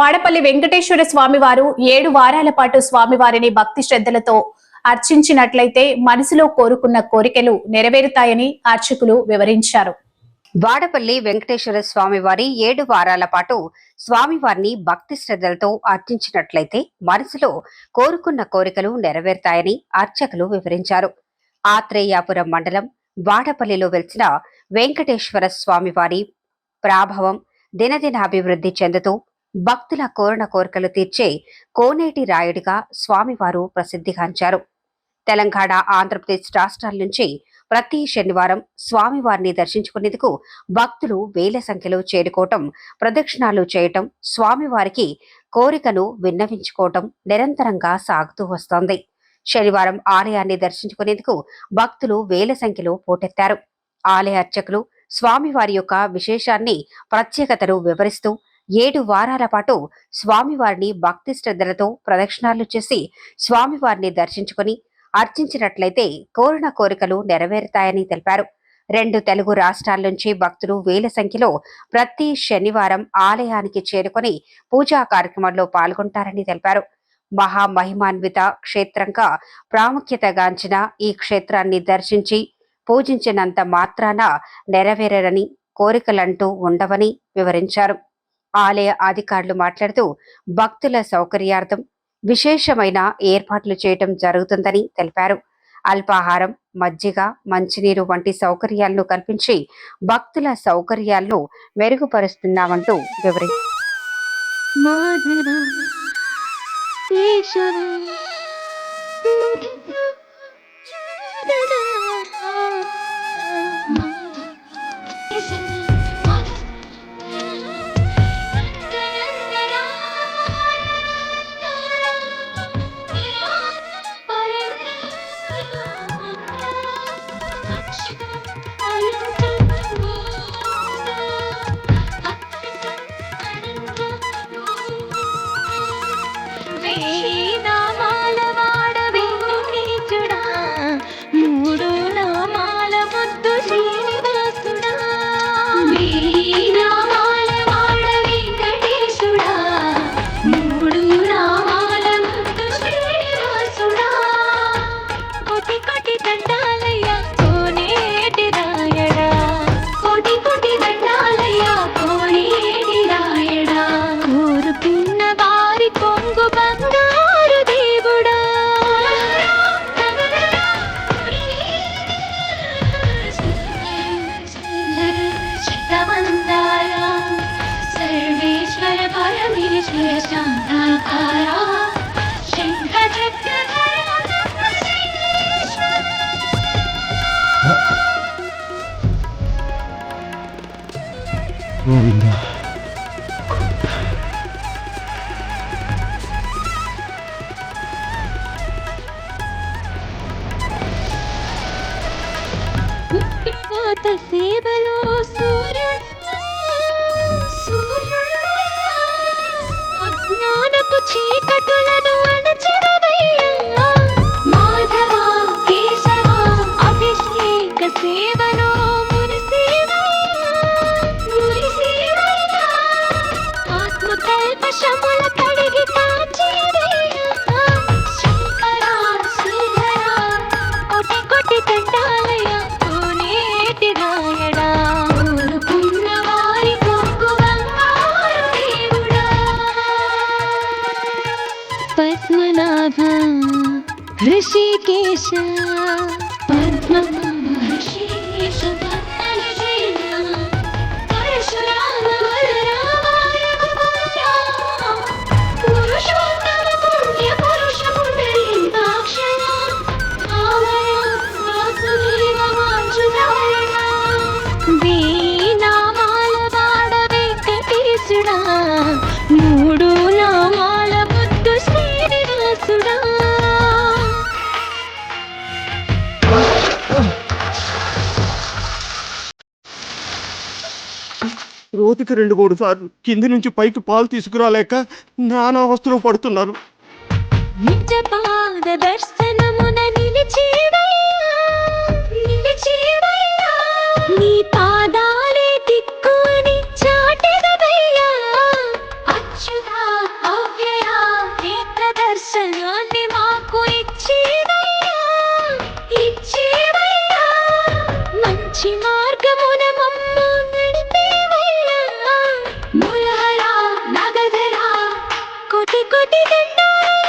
వాడపల్లి వెంకటేశ్వర స్వామివారు ఏడు వారాల పాటు స్వామివారిని భక్తి శ్రద్ధలతో అర్చించినట్లయితే మనసులో కోరుకున్న కోరికలు నెరవేరుతాయని అర్చకులు వివరించారు. వాడపల్లి వెంకటేశ్వర స్వామివారి ఏడు వారాల పాటు స్వామివారిని భక్తి శ్రద్ధలతో అర్చించినట్లయితే మనసులో కోరుకున్న కోరికలు నెరవేరుతాయని అర్చకులు వివరించారు. ఆత్రేయాపురం మండలం వాడపల్లిలో వెలిసిన వెంకటేశ్వర స్వామివారి ప్రాభవం దినదినాభివృద్ధి చెందుతూ భక్తుల కోరిన కోరికలు తీర్చే కోనేటి రాయుడిగా స్వామివారు ప్రసిద్ధిగాంచారు. తెలంగాణ ఆంధ్రప్రదేశ్ రాష్ట్రాల నుంచి ప్రతి శనివారం స్వామివారిని దర్శించుకునేందుకు భక్తులు వేల సంఖ్యలో చేరుకోవటం ప్రదక్షిణాలు చేయటం స్వామివారికి కోరికను విన్నవించుకోవటం నిరంతరంగా సాగుతూ వస్తోంది. శనివారం ఆలయాన్ని దర్శించుకునేందుకు భక్తులు వేల సంఖ్యలో పోటెత్తారు. ఆలయ అర్చకులు స్వామివారి యొక్క విశేషాన్ని ప్రత్యేకతను వివరిస్తూ ఏడు వారాల పాటు స్వామివారిని భక్తి శ్రద్ధలతో ప్రదక్షిణాలు చేసి స్వామివారిని దర్శించుకుని అర్చించినట్లయితే కోరిన కోరికలు నెరవేరుతాయని తెలిపారు. రెండు తెలుగు రాష్ట్రాల నుంచి భక్తులు వేల సంఖ్యలో ప్రతి శనివారం ఆలయానికి చేరుకుని పూజా కార్యక్రమంలో పాల్గొంటారని తెలిపారు. మహామహిమాన్విత క్షేత్రంగా ప్రాముఖ్యతగాంచిన ఈ క్షేత్రాన్ని దర్శించి పూజించినంత మాత్రాన నెరవేరని కోరికలంటూ ఉండవని వివరించారు. ఆలయ అధికారులు మాట్లాడుతూ భక్తుల సౌకర్యార్థం విశేషమైన ఏర్పాట్లు చేయటం జరుగుతుందని తెలిపారు. అల్పాహారం మజ్జిగ మంచినీరు వంటి సౌకర్యాలను కల్పించి భక్తుల సౌకర్యాలను మెరుగుపరుస్తున్నామంటూ వివరి పాత సేవలో సూర్యుడు సూర్యుడు అజ్ఞానపు చీకటులను వాడ వెంకటేశుడా మూడు నామాల బుద్ధు శ్రీనివాసుడా. రోజుకి రెండు మూడు సార్లు కింది నుంచి పైకి పాలు తీసుకురాలేక నానా అవస్థలు పడుతున్నారు. నిజ పాద దర్శనమున నిలిచేవయ్యా good night.